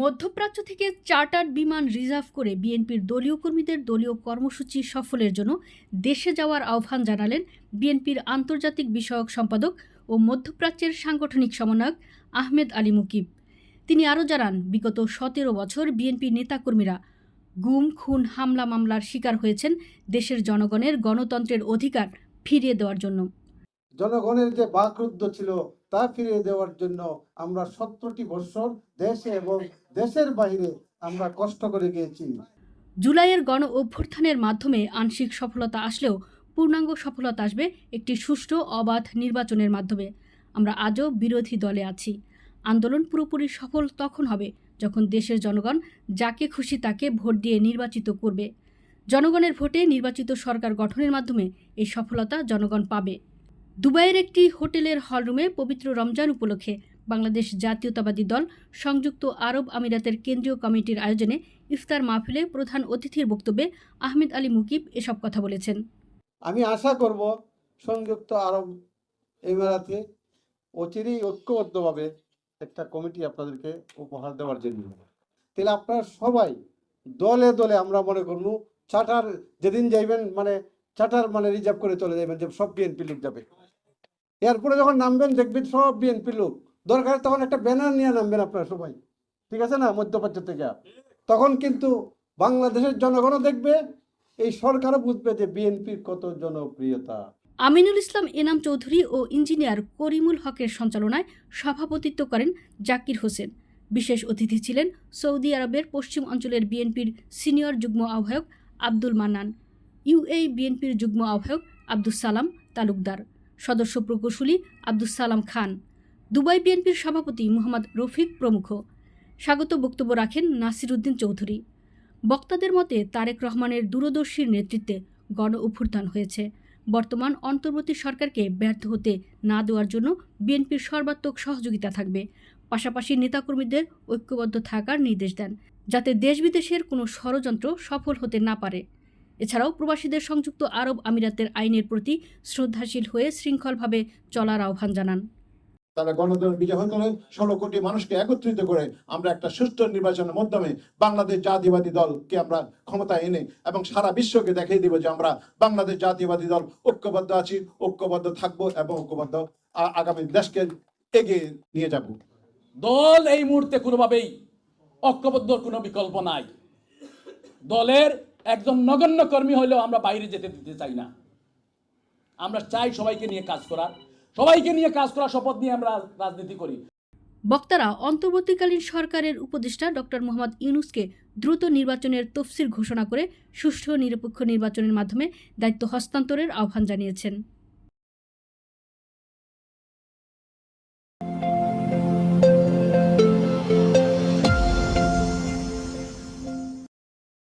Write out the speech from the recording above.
মধ্যপ্রাচ্য থেকে চার্টার বিমান রিজার্ভ করে বিএনপির দলীয় কর্মীদের দলীয় কর্মসূচি সফলের জন্য দেশে যাওয়ার আহ্বান জানালেন বিএনপির আন্তর্জাতিক বিষয়ক সম্পাদক ও মধ্যপ্রাচ্যের সাংগঠনিক সমন্বয়ক আহমেদ আলী মুকিব। তিনি আরও জানান, বিগত সতেরো বছর বিএনপি নেতাকর্মীরা গুম, খুন, হামলা মামলার শিকার হয়েছেন দেশের জনগণের গণতন্ত্রের অধিকার ফিরিয়ে দেওয়ার জন্য। জনগণের যে বাকরুদ্ধ ছিল, তা ফিরিয়ে দেওয়ার জন্য আমরা সত্তরটি বছর দেশে এবং দেশের বাইরে আমরা কষ্ট করে গিয়েছি। জুলাইয়ের গণ অভ্যুত্থানের মাধ্যমে আংশিক সফলতা আসলেও পূর্ণাঙ্গ সফলতা আসবে একটি সুষ্ঠু, অবাধ নির্বাচনের মাধ্যমে। আমরা আজও বিরোধী দলে আছি। আন্দোলন পুরোপুরি সফল তখন হবে যখন দেশের জনগণ যাকে খুশি তাকে ভোট দিয়ে নির্বাচিত করবে। জনগণের ভোটে নির্বাচিত সরকার গঠনের মাধ্যমে এই সফলতা জনগণ পাবে। দুবাইয়ের একটি হোটেলের হলরুমে পবিত্র রমজান উপলক্ষে বাংলাদেশ জাতীয়তাবাদী দল সংযুক্ত আরব আমিরাতের কেন্দ্রীয় কমিটির আয়োজনে ইফতার মাহফিলে প্রধান অতিথির বক্তব্যে আহমেদ আলী মুকিব এসব কথা বলেছেন। আমি আশা করব সংযুক্ত আরব এমিরাতে অচিরেই ঐক্যবদ্ধভাবে একটা কমিটি আপনাদেরকে উপহার দেওয়ার জন্য। তাহলে আপনারা সবাই দলে দলে আমরা মনে করব চার্টার যেদিন যাইবেন মানে চার্টার মানে রিজার্ভ করে চলে যাবেন যে সব বিএনপি লোক যাবে। এরপরে যখন নামবেন, দেখবেন সব বিএনপি লোক। দরকার তখন একটা ব্যানার নিয়ে নামবেন আপনারা সবাই। ঠিক আছে না? মধ্যপ্রাচ্য থেকে। তখন কিন্তু বাংলাদেশের জনগণও দেখবে, এই সরকারও বুঝবে যে বিএনপির কত জনপ্রিয়তা। আমিনুল ইসলাম এনাম চৌধুরী ও ইঞ্জিনিয়ার করিমুল হকের সঞ্চালনায় সভাপতিত্ব করেন জাকির হোসেন। বিশেষ অতিথি ছিলেন সৌদি আরবের পশ্চিম অঞ্চলের বিএনপির সিনিয়র যুগ্ম আহ্বায়ক আব্দুল মান্নান। ইউএই বিএনপির যুগ্ম আহ্বায়ক আব্দুস সালাম তালুকদার। সদস্য প্রকৌশলী আব্দুস সালাম খান। দুবাই বিএনপির সভাপতি মোহাম্মদ রফিক প্রমুখ। স্বাগত বক্তব্য রাখেন নাসির উদ্দিন চৌধুরী। বক্তাদের মতে তারেক রহমানের দূরদর্শীর নেতৃত্বে গণ অভ্যুত্থান হয়েছে। বর্তমান অন্তর্বর্তী সরকারকে ব্যর্থ হতে না দেওয়ার জন্য বিএনপির সর্বাত্মক সহযোগিতা থাকবে। পাশাপাশি নেতাকর্মীদের ঐক্যবদ্ধ থাকার নির্দেশ দেন, যাতে দেশ বিদেশের কোনো ষড়যন্ত্র সফল হতে না পারে। এছাড়াও প্রবাসীদের সংযুক্ত আরব আমিরাতের আইনের প্রতি শ্রদ্ধাশীল হয়ে শৃঙ্খলভাবে চলার আহ্বান জানান। তারা গণতন্ত্র বিজয় করে ষোলো কোটি মানুষকে একত্রিত করে আমরা একটা সুষ্ঠু নির্বাচনের মাধ্যমে বাংলাদেশ জাতীয়বাদী দলকে আমরা ক্ষমতায় এনে এবং সারা বিশ্বকে দেখিয়ে দিব যে আমরা বাংলাদেশ জাতীয়বাদী দল ঐক্যবদ্ধ আছি ঐক্যবদ্ধ থাকব এবং ঐক্যবদ্ধ আগামী দেশকে এগিয়ে নিয়ে যাব। দল এই মুহূর্তে কোনোভাবেই ঐক্যবদ্ধ কোনো বিকল্প নাই। দলের একজন নগণ্য কর্মী হলেও আমরা বাইরে যেতে দিতে চাই না। আমরা চাই সবাইকে নিয়ে কাজ করার। সবাইকে নিয়ে কাজ করার শপথ নিয়ে আমরা রাজনীতি করি। বক্তারা, অন্তর্বর্তীকালীন সরকারের উপদেষ্টা ডক্টর মোহাম্মদ ইউনুসকে দ্রুত নির্বাচনের তফসিল ঘোষণা করে সুষ্ঠু নিরপেক্ষ নির্বাচনের মাধ্যমে দায়িত্ব হস্তান্তরের আহ্বান জানিয়েছেন।